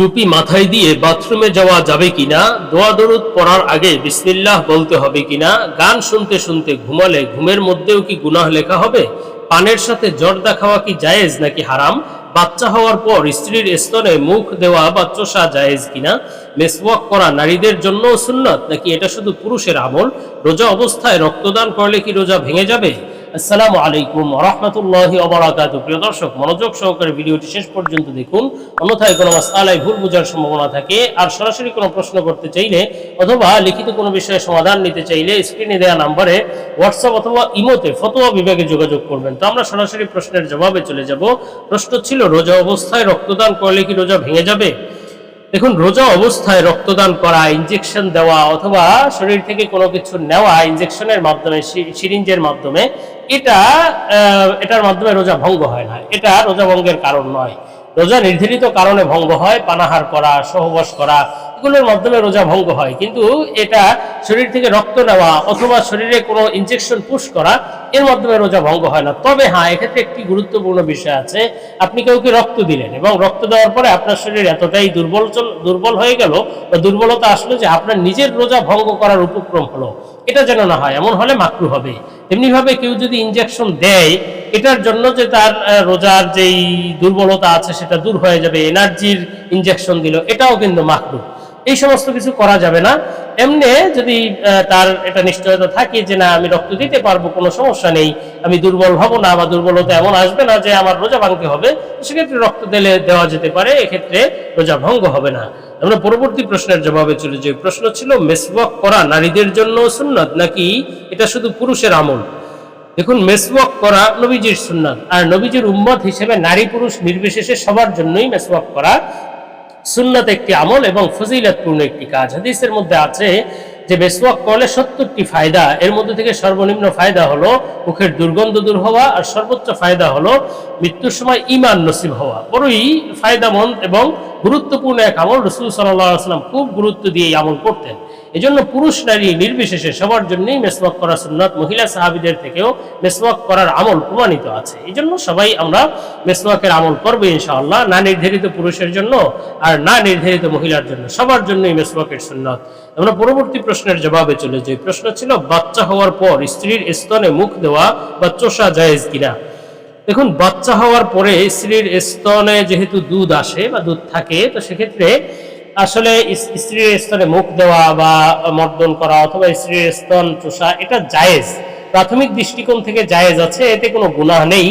টুপি মাথায় দিয়ে বাথরুমে যাওয়া যাবে কিনা, দোয়া দরুদ পড়ার আগে বিসমিল্লাহ বলতে হবে কিনা, গান শুনতে শুনতে ঘুমালে ঘুমের মধ্যেও কি গুনাহ লেখা হবে, পানের সাথে জর্দা খাওয়া কি জায়েজ নাকি হারাম, বাচ্চা হওয়ার পর স্ত্রীর স্তনে মুখ দেওয়া বা চোষা জায়েজ কিনা, মেসওয়াক করা নারীদের জন্য সুন্নত নাকি এটা শুধু পুরুষের আমল, রোজা অবস্থায় রক্তদান করলে কি রোজা ভেঙে যাবে? আসসালামু আলাইকুম রহমতুল্লাহ অবরাকাত প্রিয় দর্শক, মনোযোগ সহকারে ভিডিওটি শেষ পর্যন্ত দেখুন। অন্যথায় কোনো মাসালায় ভুল বোঝার সম্ভাবনা থাকে। আর সরাসরি কোনো প্রশ্ন করতে চাইলে অথবা লিখিত কোনো বিষয়ে সমাধান নিতে চাইলে স্ক্রিনে দেওয়া নাম্বারে হোয়াটসঅ্যাপ অথবা ইমোতে ফতোয়া বিভাগে যোগাযোগ করবেন। তো আমরা সরাসরি প্রশ্নের জবাবে চলে যাব। প্রশ্ন ছিল, রোজা অবস্থায় রক্তদান করলে কি রোজা ভেঙে যাবে? দেখুন, রোজা অবস্থায় রক্তদান করা ইনজেকশন দেওয়া অথবা শরীর থেকে কোনো কিছু নেওয়া ইনজেকশনের মাধ্যমে সিরিঞ্জের মাধ্যমে এটা এটার মাধ্যমে রোজা ভঙ্গ হয় না। এটা রোজা ভঙ্গের কারণ নয়। রোজা নির্ধারিত কারণে ভঙ্গ হয়, পানাহার করা, সহবাস করা এগুলোর মাধ্যমে রোজা ভঙ্গ হয়। কিন্তু এটা শরীর থেকে রক্ত নেওয়া অথবা শরীরে কোনো ইনজেকশন পুশ করা, এর মাধ্যমে রোজা ভঙ্গ হয় না। তবে হ্যাঁ এক্ষেত্রে একটি গুরুত্বপূর্ণ বিষয় আছে। আপনি কাউকে রক্ত দিলেন এবং রক্ত দেওয়ার পরে আপনার শরীর এতটাই দুর্বল দুর্বল হয়ে গেল বা দুর্বলতা আসলো যে আপনার নিজের রোজা ভঙ্গ করার উপক্রম হলো। এটা যেন না হয়, এমন হলে মাকরু হবে। তেমনিভাবে কেউ যদি ইনজেকশন দেয়, এটার জন্য যে তার রোজার যেই দুর্বলতা আছে সেটা দূর হয়ে যাবে এনার্জির ইনজেকশন দিল, এটাও কিন্তু মাকরু। এই সমস্ত কিছু করা যাবে না। এমনি যদি তার এটা নিশ্চয়তা থাকে যে না, আমি রক্ত দিতে পারব, কোনো সমস্যা নেই, আমি দুর্বল হব না বা দুর্বলতা এমন আসবে না যে আমার রোজা ভাঙতে হবে সেক্ষেত্রে রক্ত দিলে দেওয়া যেতে পারে, এক্ষেত্রে রোজা ভঙ্গ হবে না। আমরা পরবর্তী প্রশ্নের জবাবে চলে যাই। প্রশ্ন ছিল, মেসওয়াক করা নারীদের জন্য সুন্নত নাকি এটা শুধু পুরুষের আমল? দেখুন, মেসওয়াক করা নবীজির সুন্নাত, আর নবীজির উম্মত হিসেবে নারী পুরুষ নির্বিশেষে সবার জন্যই মেসওয়াক করা সুন্নাত একটি আমল এবং ফজিলতপূর্ণ একটি কাজ। হাদিসের মধ্যে আছে যে বেসওয়াক করলে সত্তরটি ফায়দা, এর মধ্যে থেকে সর্বনিম্ন ফায়দা হলো মুখের দুর্গন্ধ দূর হওয়া আর সর্বোচ্চ ফায়দা হলো মৃত্যুর সময় ইমান নসিব হওয়া। বড়ই ফায়দামন্দ এবং গুরুত্বপূর্ণ এক আমল। রসুল সাল্লাম খুব গুরুত্ব দিয়ে এই আমল করতেন। এজন্য পুরুষ নারী নির্বিশেষে সবার জন্যই মেসওয়াক করা সুন্নাত, মহিলা সাহাবিদের থেকেও মেসওয়াক করার আমল প্রমাণিত আছে। এই জন্য সবাই আমরা মেসওয়াকের আমল করব ইনশাআল্লাহ, না নির্ধারিত পুরুষের জন্য আর না নির্ধারিত মহিলার জন্য। সবার জন্যই মেসওয়াকের সুন্নাত। আমরা পরবর্তী প্রশ্নের জবাবে চলে যাই। প্রশ্ন ছিল, বাচ্চা হওয়ার পর স্ত্রীর স্তনে মুখ দেওয়া বা চোষা জায়েজ কিনা? দেখুন, বাচ্চা হওয়ার পরে স্ত্রীর স্তনে যেহেতু দুধ আসে বা দুধ থাকে, তো সেক্ষেত্রে আসলে স্ত্রীর স্তনে মুখ দেওয়া বা মর্দন করা অথবা স্ত্রীর স্তন চোষা, এটা জায়েজ। প্রাথমিক দৃষ্টিকোণ থেকে জায়েজ আছে, এতে কোনো গুনাহ নেই।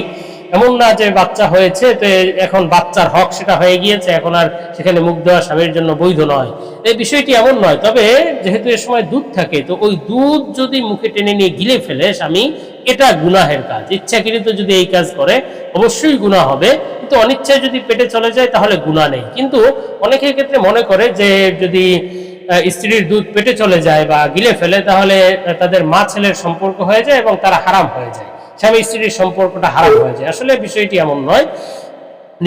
এমন না যে বাচ্চা হয়েছে, তো এখন বাচ্চার হক সেটা হয়ে গিয়েছে, এখন আর সেখানে মুখ দেওয়া স্বামীর জন্য বৈধ নয়। এই বিষয়টি এমন নয়, তবে যেহেতু এ সময় দুধ থাকে, তো ওই দুধ যদি মুখে টেনে নিয়ে গিলে ফেলে স্বামী, এটা গুনাহের কাজ। ইচ্ছাকৃত যদি এই কাজ করে, অবশ্যই গুনাহ হবে। কিন্তু অনিচ্ছায় যদি পেটে চলে যায়, তাহলে গুনাহ নেই। কিন্তু অনেকের ক্ষেত্রে মনে করে যে, যদি স্ত্রীর দুধ পেটে চলে যায় বা গিলে ফেলে, তাহলে তাদের মা ছেলের সম্পর্ক হয়ে যায় এবং তারা হারাম হয়ে যায়। স্বামী স্ত্রীর সম্পর্কটা হারাম হয়ে যায়। আসলে বিষয়টি এমন নয়।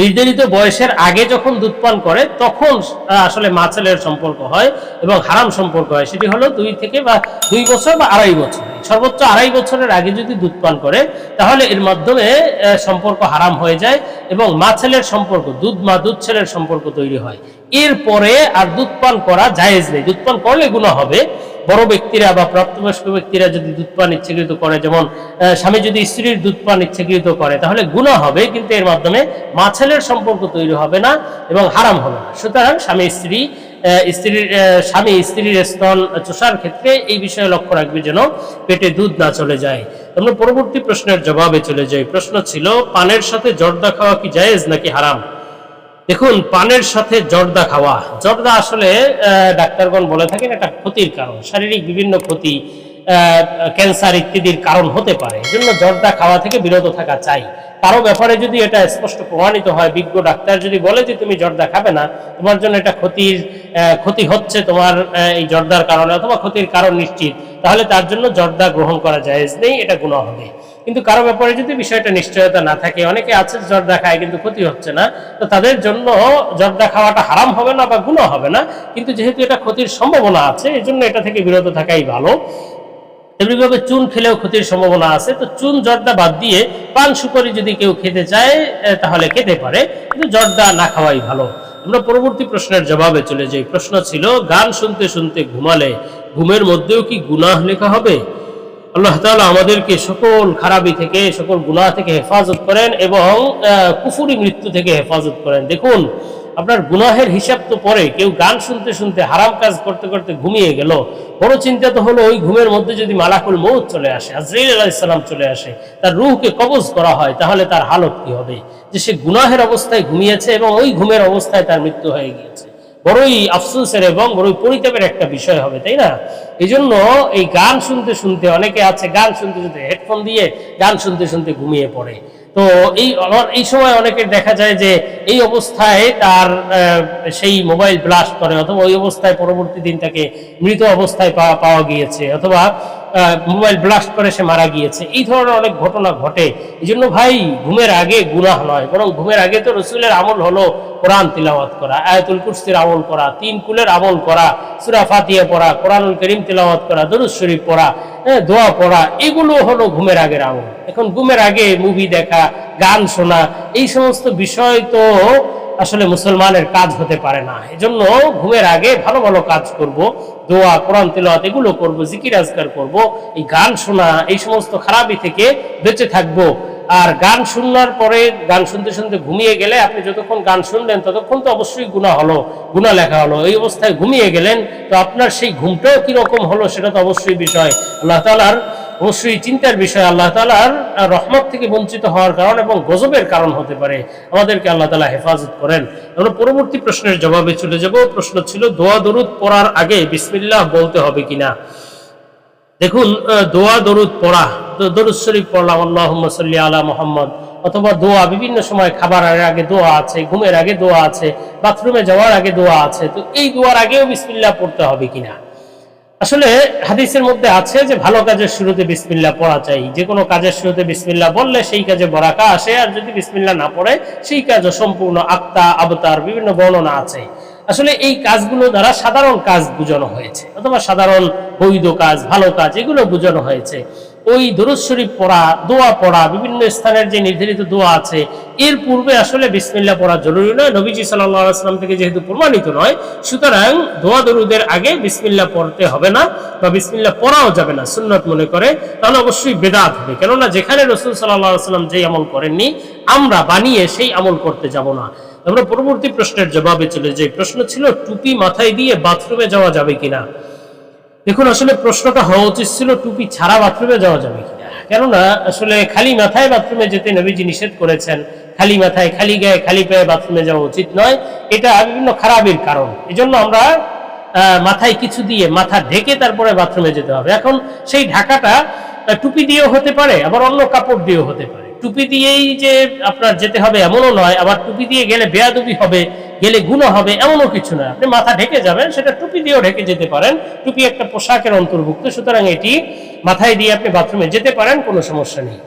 নির্ধারিত বয়সের আগে যখন দুধ পান করে, তখন আসলে মা ছেলের সম্পর্ক হয় এবং হারাম সম্পর্ক হয়। সেটি হলো দুই থেকে বা দুই বছর বা আড়াই বছর। সর্বোচ্চ আড়াই বছরের আগে যদি দুধ পান করে, তাহলে এর মাধ্যমে সম্পর্ক হারাম হয়ে যায়। এবং মা ছেলের সম্পর্ক, দুধ মা দুধ ছেলের সম্পর্ক তৈরি হয়। এরপরে আর দুধ পান করা জায়েজ নেই। দুধ পান করলে গুণা হবে। বড় ব্যক্তিরা বা প্রাপ্তবয়স্ক ব্যক্তিরা যদি দুধ পান ইচ্ছাকৃত করে, যেমন স্বামী যদি স্ত্রীর দুধ পান ইচ্ছাকৃত করে, তাহলে গুণা হবে, কিন্তু এর মাধ্যমে মা ছেলের সম্পর্ক তৈরি হবে না এবং হারাম হবে না। সুতরাং স্বামী, স্ত্রী স্ত্রীর স্বামী স্ত্রীর স্তন চষার ক্ষেত্রে এই বিষয়ে লক্ষ্য রাখবে যেন পেটে দুধ না চলে যায়। আমরা পরবর্তী প্রশ্নের জবাবে চলে যাই। প্রশ্ন ছিল, পানের সাথে জর্দা খাওয়া কি জায়েজ নাকি হারাম? দেখুন, পানের সাথে জর্দা খাওয়া, জর্দা আসলে ডাক্তারগণ বলে থাকেন এটা ক্ষতির কারণ। শারীরিক বিভিন্ন ক্ষতি ক্যান্সার ইত্যাদির কারণ হতে পারে। এজন্য জর্দা খাওয়া থেকে বিরত থাকা চাই। কারও ব্যাপারে যদি এটা স্পষ্ট প্রমাণিত হয়, বিজ্ঞ ডাক্তার যদি বলে যে তুমি জর্দা খাবে না, তোমার জন্য এটা ক্ষতির ক্ষতি হচ্ছে তোমার এই জর্দার কারণে অথবা ক্ষতির কারণ নিশ্চিত, তাহলে তার জন্য জর্দা গ্রহণ করা জায়েজ নেই, এটা গুণা হবে। কিন্তু কারও ব্যাপারে যদি বিষয়টা নিশ্চয়তা না থাকে, অনেকে আছে জর্দা খায় কিন্তু ক্ষতি হচ্ছে না, তো তাদের জন্য জর্দা খাওয়াটা হারাম হবে না বা গুণা হবে না। কিন্তু যেহেতু এটা ক্ষতির সম্ভাবনা আছে এই জন্য এটা থেকে বিরত থাকাই ভালো। তেমনিভাবে চুন খেলেও ক্ষতির সম্ভাবনা আছে। তো চুন, জর্দা বাদ দিয়ে পান সুপারি যদি কেউ খেতে চায় তাহলে খেতে পারে। কিন্তু জর্দা না খাওয়াই ভালো। আমরা পরবর্তী প্রশ্নের জবাবে চলে যাই। প্রশ্ন ছিল, গান শুনতে শুনতে ঘুমালে ঘুমের মধ্যেও কি গুনাহ লেখা হবে? আল্লাহ তাআলা আমাদেরকে সকল খারাপি থেকে, সকল গুনাহ থেকে হেফাজত করেন এবং কুফুরি মৃত্যু থেকে হেফাজত করেন। দেখুন আপনার গুনাহের হিসাব তো পরে, কেউ গান শুনতে শুনতে, হারাম কাজ করতে করতে ঘুমিয়ে গেল। বড় চিন্তা তো হলো ওই ঘুমের মধ্যে যদি মালাকুল মৌত চলে আসে, আজরাইল আলাইসাল্লাম চলে আসে, তার রুহকে কবজ করা হয়, তাহলে তার হালত কি হবে? যে সে গুনাহের অবস্থায় ঘুমিয়েছে এবং ওই ঘুমের অবস্থায় তার মৃত্যু হয়ে গিয়েছে। বড়ই আফসোসের এবং বড়ই পরিতাপের একটা বিষয় হবে, তাই না? এই জন্য এই গান শুনতে শুনতে, অনেকে আছে গান শুনতে শুনতে হেডফোন দিয়ে গান শুনতে শুনতে ঘুমিয়ে পড়ে। তো এই এই সময় অনেকের দেখা যায় যে এই অবস্থায় তার সেই মোবাইল ব্লাস্ট করে, অথবা ওই অবস্থায় পরবর্তী দিন তাকে মৃত অবস্থায় পাওয়া গিয়েছে, অথবা মোবাইল ব্লাস্ট করে সে মারা গিয়েছে। এই ধরনের অনেক ঘটনা ঘটে। এই জন্য ভাই ঘুমের আগে গুনাহ নয় বরং ঘুমের আগে তো রসুলের আমল হলো কোরআন তিলাওয়াত করা আয়াতুল কুরসির আমল করা তিন কুলের আমল করা সুরা ফাতিয়া পড়া কোরআনুল করিম তিলাওয়াত করা দরুদ শরীফ পড়া হ্যাঁ, দোয়া পড়া এগুলো হলো ঘুমের আগের আমল। এখন ঘুমের আগে মুভি দেখা গান শোনা এই সমস্ত বিষয় তো আসলে মুসলমানের কাজ হতে পারে না। এজন্য ঘুমের আগে ভালো ভালো কাজ করব, দোয়া, কোরআন, তেলাওয়াত, এগুলো করব, জিকির, আজকার করব, এই গান শোনা, এই সমস্ত খারাপি থেকে বেঁচে থাকব। আর গান শুনবার পরে গান শুনতে শুনতে ঘুমিয়ে গেলে আপনি যতক্ষণ গান শুনলেন, ততক্ষণ তো অবশ্যই গুণা হলো গুণা লেখা হলো। এই অবস্থায় ঘুমিয়ে গেলেন, তো আপনার সেই ঘুমটাও কীরকম হলো সেটা তো অবশ্যই বিষয়। আল্লাহ তালার অবশ্যই চিন্তার বিষয় আল্লাহ তালার রহমত থেকে বঞ্চিত হওয়ার কারণ এবং গজবের কারণ হতে পারে। আমাদেরকে আল্লাহ তালা হেফাজত করেন। আমরা পরবর্তী প্রশ্নের জবাবে চলে যাব। প্রশ্ন ছিল, দোয়া দরুদ পড়ার আগে বিসমিল্লাহ বলতে হবে কিনা? দেখুন দোয়া দরুদ পড়া দরুদ শরীফ পড়লাম আল্লাহ সাল্লি আলা মোহাম্মদ, অথবা দোয়া বিভিন্ন সময় খাবারের আগে দোয়া আছে, ঘুমের আগে দোয়া আছে, বাথরুমে যাওয়ার আগে দোয়া আছে, তো এই দোয়ার আগেও বিসমিল্লাহ পড়তে হবে কিনা? আসলে হাদিসের মধ্যে আছে যে ভালো কাজের শুরুতে বিসমিল্লা পড়া চাই। যে কোনো কাজের শুরুতে বিসমিল্লা বললে সেই কাজে বরাকা আসে, আর যদি বিসমিল্লা না পড়ে, সেই কাজও সম্পূর্ণ আত্মা, আবতার, বিভিন্ন বর্ণনা আছে। আসলে এই কাজগুলো দ্বারা সাধারণ কাজ বুঝানো হয়েছে, অথবা সাধারণ বৈধ কাজ, ভালো কাজ, এগুলো বোঝানো হয়েছে। ওই দরুদ শরীফ পড়া, দোয়া পড়া, বিভিন্ন স্থানের যে নির্ধারিত দোয়া আছে, এর পূর্বে আসলে বিসমিল্লাহ পড়া জরুরি নয়। নবীজি সাল্লাহ আসলাম থেকে যেহেতু প্রমাণিত নয়, সুতরাং দোয়া দরুদের আগে বিসমিল্লাহ পড়তে হবে না বা বিসমিল্লাহ পড়াও যাবে না, সুন্নত মনে করে, তাহলে অবশ্যই বেদাত হবে। কেননা যেখানে রসুল সাল্লাহ আসলাম যেই আমল করেননি, আমরা বানিয়ে সেই আমল করতে যাব না। আমরা পরবর্তী প্রশ্নের জবাবে চলে যাই। প্রশ্ন ছিল, টুপি মাথায় দিয়ে বাথরুমে যাওয়া যাবে কিনা? দেখুন, আসলে প্রশ্নটা হওয়া উচিত ছিল, টুপি ছাড়া বাথরুমে যাওয়া যাবে কিনা। কেননা, আসলে খালি মাথায় বাথরুমে যেতে নবীজি নিষেধ করেছেন, খালি মাথায়, খালি গায়ে, খালি পায়ে বাথরুমে যাওয়া উচিত নয়। এটা বিভিন্ন খারাপের কারণ। এই জন্য আমরা মাথায় কিছু দিয়ে মাথা ঢেকে তারপরে বাথরুমে যেতে হবে। এখন সেই ঢাকাটা টুপি দিয়েও হতে পারে, আবার অন্য কাপড় দিয়েও হতে পারে। টুপি দিয়েই যে আপনার যেতে হবে এমনও নয়, আবার টুপি দিয়ে গেলে বেয়াদবি হবে গেলে গুণ হবে এমনও কিছু না। আপনি মাথা ঢেকে যাবেন, সেটা টুপি দিয়েও ঢেকে যেতে পারেন। টুপি একটা পোশাকের অন্তর্ভুক্ত, সুতরাং এটি মাথায় দিয়ে আপনি বাথরুমে যেতে পারেন, কোনো সমস্যা নেই।